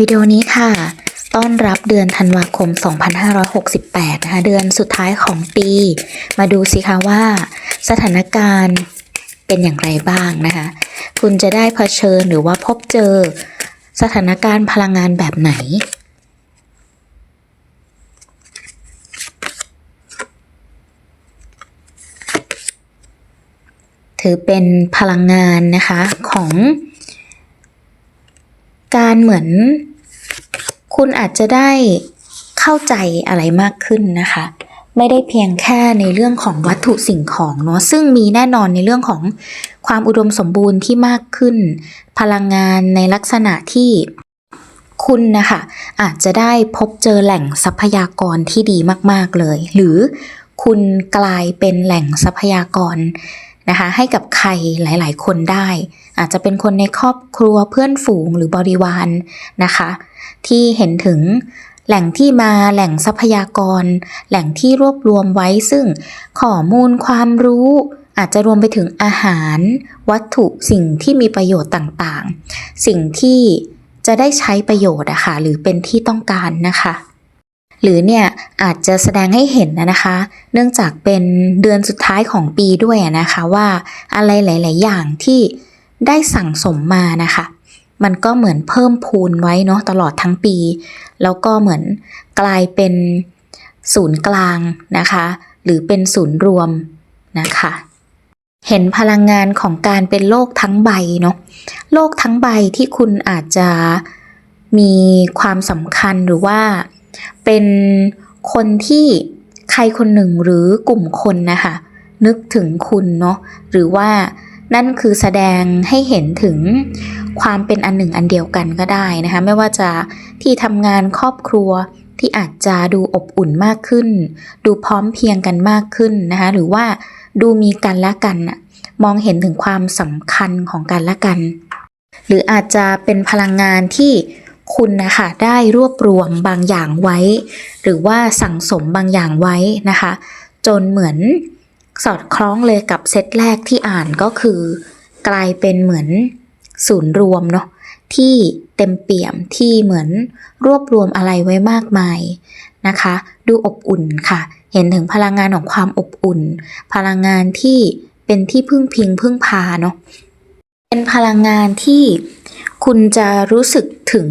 วิดีโอนี้ค่ะ ต้อนรับเดือนธันวาคม 2568 นะคะ เดือนสุดท้ายของปี มาดูสิคะว่า สถานการณ์เป็นอย่างไรบ้างนะคะ คุณจะได้เผชิญหรือว่าพบเจอสถานการณ์พลังงานแบบไหนถือเป็นพลังงานนะคะของ การเหมือน คุณอาจจะได้เข้าใจอะไรมากขึ้นนะคะ ไม่ได้เพียงแค่ในเรื่องของวัตถุสิ่งของเนาะซึ่งมีแน่นอนในเรื่องของความอุดมสมบูรณ์ที่มากขึ้น พลังงานในลักษณะที่คุณนะคะอาจจะได้พบเจอแหล่งทรัพยากรที่ดีมาก ๆ เลย หรือคุณกลายเป็นแหล่งทรัพยากร นะคะให้กับใครหลายๆ คนได้ อาจจะเป็นคนในครอบครัวเพื่อนฝูงหรือบริวารนะคะ ที่เห็นถึงแหล่งที่มาแหล่งทรัพยากร แหล่งที่รวบรวมไว้ซึ่งข้อมูลความรู้อาจจะรวมไปถึงอาหาร วัตถุสิ่งที่มีประโยชน์ต่างๆ สิ่งที่จะได้ใช้ประโยชน์อะค่ะหรือเป็นที่ต้องการนะคะ หรือเนี่ยอาจจะแสดงให้เห็นนะนะคะ เนื่องจากเป็นเดือนสุดท้ายของปีด้วยนะคะว่าอะไรหลาย ๆ อย่างที่ได้สั่งสมมานะคะ มันก็เหมือนเพิ่มพูนไว้เนาะตลอดทั้งปี แล้วก็เหมือนกลายเป็นศูนย์กลางนะคะ หรือเป็นศูนย์รวมนะคะเห็นพลังงานของการเป็นโลกทั้งใบเนาะโลกทั้งใบที่คุณอาจจะมีความสำคัญหรือว่า เป็นคนที่ใครคนหนึ่งหรือกลุ่มคนนะคะนึกถึงคุณเนาะหรือว่านั่นคือแสดงให้เห็นถึงความเป็นอันหนึ่งอันเดียวกันก็ได้นะคะ ไม่ว่าจะที่ทำงานครอบครัวที่อาจจะดูอบอุ่นมากขึ้น ดูพร้อมเพียงกันมากขึ้นนะคะ หรือว่าดูมีกันและกันมองเห็นถึงความสำคัญของกันและกัน หรืออาจจะเป็นพลังงานที่ คุณนะคะได้รวบรวมบางอย่างไว้ หรือว่าสั่งสมบางอย่างไว้นะคะ จนเหมือนสอดคล้องเลยกับเซตแรกที่อ่านก็คือ กลายเป็นเหมือนศูนย์รวมเนาะที่เต็มเปี่ยมที่เหมือนรวบรวมอะไรไว้มากมายนะคะ ดูอบอุ่นค่ะ เห็นถึงพลังงานของความอบอุ่น พลังงานที่เป็นที่พึ่งพิงพึ่งพาเนาะเป็นพลังงานที่ คุณจะรู้สึกถึง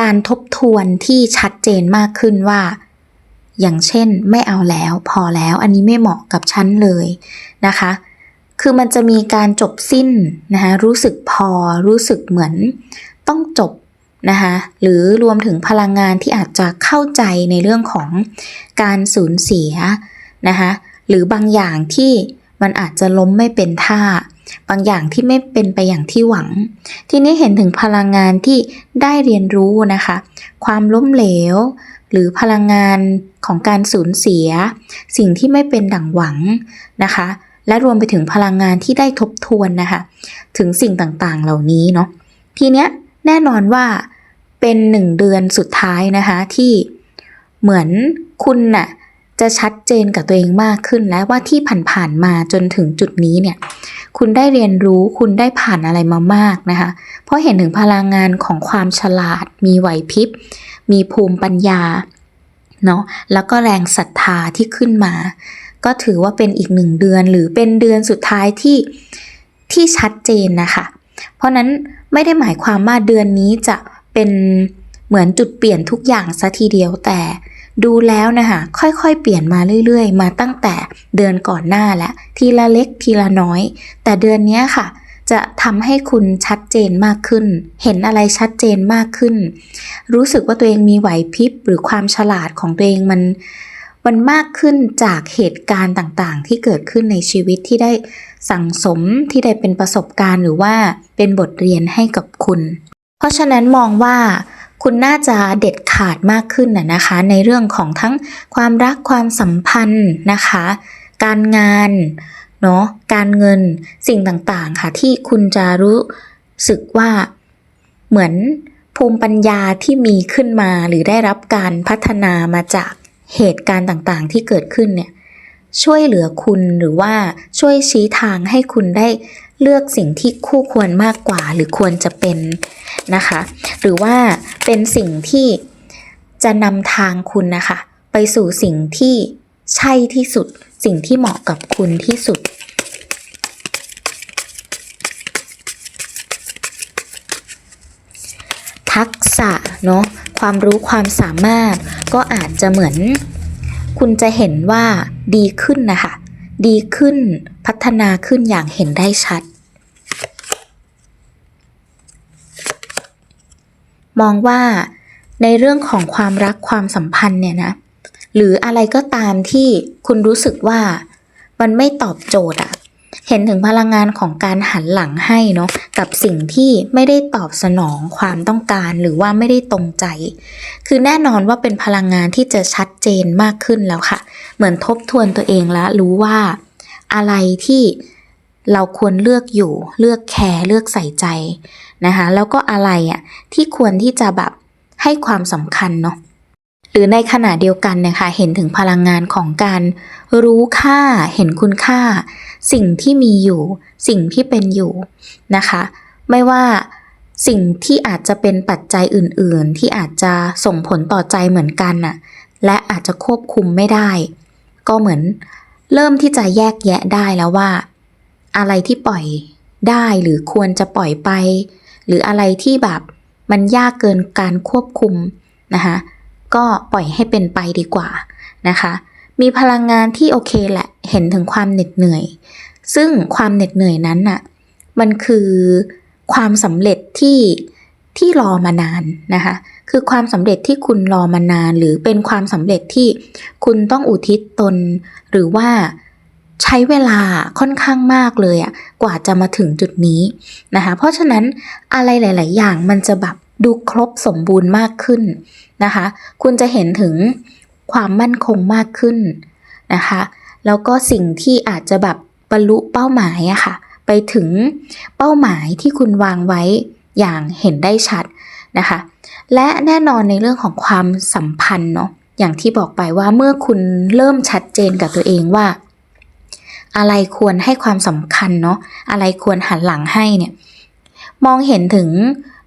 การทบทวนที่ชัดเจนมากขึ้นว่า อย่างเช่นไม่เอาแล้วพอแล้วอันนี้ไม่เหมาะกับฉันเลยนะคะ คือมันจะมีการจบสิ้นนะคะรู้สึกพอรู้สึกเหมือนต้องจบนะคะหรือรวมถึงพลังงานที่อาจจะเข้าใจในเรื่องของการสูญเสียนะคะหรือบางอย่างที่มันอาจจะล้มไม่เป็นท่า บางอย่างที่ไม่เป็นไปอย่างที่หวัง ทีนี้เห็นถึงพลังงานที่ได้เรียนรู้นะคะ ความล้มเหลว หรือพลังงานของการสูญเสีย สิ่งที่ไม่เป็นดั่งหวังนะคะ และรวมไปถึงพลังงานที่ได้ทบทวนนะคะ ถึงสิ่งต่างๆเหล่านี้เนาะทีเนี้ยแน่นอนว่าเป็นหนึ่งเดือนสุดท้ายนะคะที่เหมือนคุณน่ะ จะชัดเจนกับตัวเองมากขึ้นแล้วว่าที่ผ่านๆมาจนถึงจุดนี้เนี่ย คุณได้เรียนรู้คุณได้ผ่านอะไรมามากนะคะ เพราะเห็นถึงพลังงานของความฉลาด มีไหวพริบ มีภูมิปัญญาเนาะแล้วก็แรงศรัทธาที่ขึ้นมา ก็ถือว่าเป็นอีกหนึ่งเดือนหรือเป็นเดือนสุดท้ายที่ที่ชัดเจนนะคะ เพราะนั้นไม่ได้หมายความว่าเดือนนี้จะเป็นเหมือนจุดเปลี่ยนทุกอย่างซะทีเดียวแต่ ดูแล้วนะคะค่อยๆ เปลี่ยนมาเรื่อยๆ มาตั้งแต่เดือนก่อนหน้าแล้วทีละเล็กทีละน้อย แต่เดือนนี้ค่ะ จะทำให้คุณชัดเจนมากขึ้น เห็นอะไรชัดเจนมากขึ้น รู้สึกว่าตัวเองมีไหวพริบหรือความฉลาดของตัวเองมันมันมากขึ้นจากเหตุการณ์ต่างๆ ที่เกิดขึ้นในชีวิตที่ได้สั่งสมที่ได้เป็นประสบการณ์หรือว่าเป็นบทเรียนให้กับคุณ เพราะฉะนั้นมองว่า คุณน่าจะเด็ดขาดมากขึ้นน่ะนะคะ ในเรื่องของทั้งความรักความสัมพันธ์นะคะ การงานเนาะการเงินสิ่งต่างๆค่ะที่คุณจะรู้สึกว่าเหมือนภูมิปัญญาที่มีขึ้นมาหรือได้รับการพัฒนามาจากเหตุการณ์ต่างๆ ที่เกิดขึ้นเนี่ยช่วยเหลือคุณหรือว่าช่วยชี้ทางให้คุณได้ เลือกสิ่งที่คู่ควรมากกว่าหรือควรจะเป็นนะคะ หรือว่าเป็นสิ่งที่จะนำทางคุณนะคะ ไปสู่สิ่งที่ใช่ที่สุด สิ่งที่เหมาะกับคุณที่สุด ทักษะเนาะความรู้ความสามารถก็อาจจะเหมือน คุณจะเห็นว่าดีขึ้นนะคะ ดีขึ้นพัฒนาขึ้นอย่างเห็นได้ชัด มองว่าในเรื่องของความรักความสัมพันธ์เนี่ยนะ หรืออะไรก็ตามที่คุณรู้สึกว่ามันไม่ตอบโจทย์อะ เห็นถึงพลังงานของการหันหลังให้เนาะกับสิ่งที่ไม่ได้ตอบสนองความต้องการหรือว่าไม่ได้ตรงใจ คือแน่นอนว่าเป็นพลังงานที่จะชัดเจนมากขึ้นแล้วค่ะ เหมือนทบทวนตัวเองแล้วรู้ว่า อะไรที่เราควรเลือกอยู่ เลือกแคร์เลือกใส่ใจนะคะแล้วก็อะไรอะที่ควรที่จะแบบให้ความสำคัญเนาะ หรือในขณะเดียวกันเนี่ยค่ะเห็นถึงพลังงานของการรู้ค่าเห็นคุณค่า สิ่งที่มีอยู่ สิ่งที่เป็นอยู่นะคะ ไม่ว่าสิ่งที่อาจจะเป็นปัจจัยอื่น ๆ ที่อาจจะส่งผลต่อใจเหมือนกันน่ะและอาจจะควบคุมไม่ได้ ก็เหมือนเริ่มที่จะแยกแยะได้แล้วว่า อะไรที่ปล่อยได้หรือควรจะปล่อยไป หรืออะไรที่แบบมันยากเกินการควบคุมนะคะ ก็ปล่อยให้เป็นไปดีกว่านะคะ มีพลังงานที่โอเคแหละ เห็นถึงความเหน็ดเหนื่อย ซึ่งความเหน็ดเหนื่อยนั้นน่ะ มันคือความสำเร็จที่ที่รอมานานนะคะ คือความสำเร็จที่คุณรอมานาน หรือเป็นความสำเร็จที่คุณต้องอุทิศตน หรือว่าใช้เวลาค่อนข้างมากเลยอะกว่าจะมาถึงจุดนี้นะคะ เพราะฉะนั้นอะไรหลาย ๆ อย่างมันจะแบบ ดูครบสมบูรณ์มากขึ้นนะคะ คุณจะเห็นถึงความมั่นคงมากขึ้นนะคะ แล้วก็สิ่งที่อาจจะแบบบรรลุเป้าหมายอะค่ะ ไปถึงเป้าหมายที่คุณวางไว้อย่างเห็นได้ชัดนะคะ และแน่นอนในเรื่องของความสัมพันธ์เนาะ อย่างที่บอกไปว่าเมื่อคุณเริ่มชัดเจนกับตัวเองว่า อะไรควรให้ความสำคัญเนาะ อะไรควรหันหลังให้เนี่ย มองเห็นถึง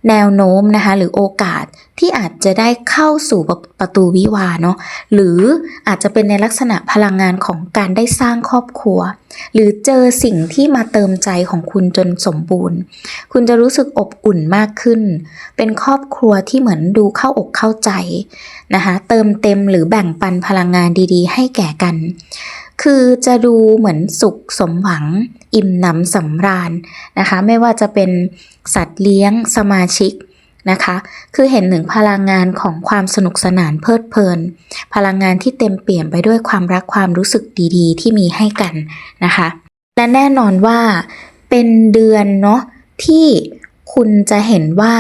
แนวโน้มนะคะหรือโอกาสที่อาจจะได้เข้าสู่ประตูวิวาเนาะหรืออาจจะเป็นในลักษณะพลังงานของการได้สร้างครอบครัว หรือเจอสิ่งที่มาเติมใจของคุณจนสมบูรณ์ คุณจะรู้สึกอบอุ่นมากขึ้น เป็นครอบครัวที่เหมือนดูเข้าอกเข้าใจนะคะเติมเต็มหรือแบ่งปันพลังงานดีๆ ให้แก่กัน คือจะดูเหมือนสุขสมหวัง อิ่มหนำสำราญนะคะ ไม่ว่าจะเป็นสัตว์เลี้ยงสมาชิกนะคะ คือเห็นถึงพลังงานของความสนุกสนานเพลิดเพลิน พลังงานที่เต็มเปี่ยมไปด้วยความรักความรู้สึกดีๆ ที่มีให้กันนะคะ และแน่นอนว่าเป็นเดือนเนาะที่คุณจะเห็นว่า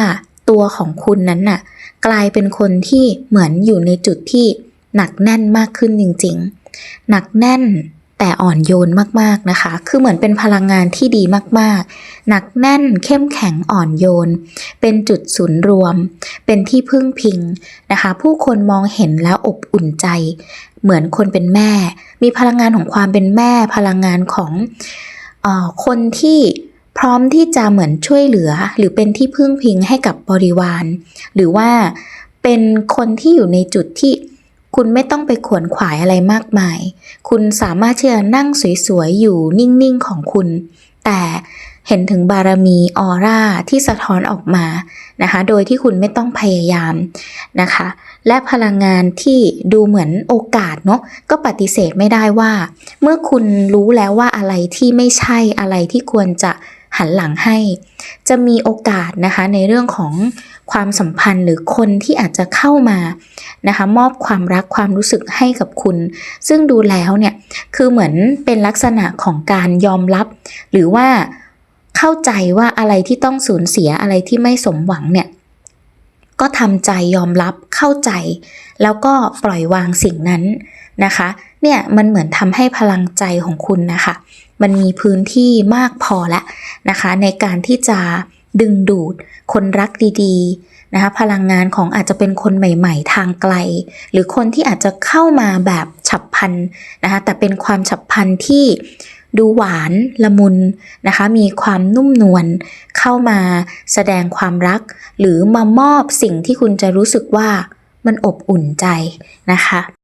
ตัวของคุณนั้นน่ะกลายเป็นคนที่เหมือนอยู่ในจุดที่หนักแน่นมากขึ้นจริง ๆ หนักแน่นแต่อ่อนโยนมากๆนะคะ คือเหมือนเป็นพลังงานที่ดีมากๆ หนักแน่นเข้มแข็งอ่อนโยน เป็นจุดศูนย์รวม เป็นที่พึ่งพิงนะคะ ผู้คนมองเห็นแล้วอบอุ่นใจ เหมือนคนเป็นแม่ มีพลังงานของความเป็นแม่ พลังงานของออคนที่พร้อมที่จะเหมือนช่วยเหลือ หรือเป็นที่พึ่งพิงให้กับบริวาร หรือว่าเป็นคนที่อยู่ในจุดที่ คุณไม่ต้องไปขวนขวายอะไรมากมาย คุณสามารถที่จะนั่งสวยๆ อยู่นิ่งๆ ของคุณ แต่เห็นถึงบารมีออร่าที่สะท้อนออกมานะคะ โดยที่คุณไม่ต้องพยายามนะคะ และพลังงานที่ดูเหมือนโอกาสเนาะก็ปฏิเสธไม่ได้ว่า เมื่อคุณรู้แล้วว่าอะไรที่ไม่ใช่อะไรที่ควรจะหันหลังให้ จะมีโอกาสนะคะในเรื่องของ ความสัมพันธ์หรือคนที่อาจจะเข้ามานะคะมอบความรักความรู้สึกให้กับคุณ ซึ่งดูแล้วเนี่ยคือเหมือนเป็นลักษณะของการยอมรับ หรือว่าเข้าใจว่าอะไรที่ต้องสูญเสียอะไรที่ไม่สมหวังเนี่ยก็ทำใจยอมรับเข้าใจ แล้วก็ปล่อยวางสิ่งนั้นนะคะ เนี่ยมันเหมือนทำให้พลังใจของคุณนะคะ มันมีพื้นที่มากพอแล้วนะคะ ในการที่จะ ดึงดูด คนรักดีๆนะคะพลังงานของอาจจะเป็นคนใหม่ ๆ ทางไกล หรือคนที่อาจจะเข้ามาแบบฉับพลันนะคะแต่เป็นความฉับพลันที่ดูหวานละมุนนะคะมีความนุ่มนวลเข้ามาแสดงความรัก หรือมามอบสิ่งที่คุณจะรู้สึกว่ามันอบอุ่นใจนะคะ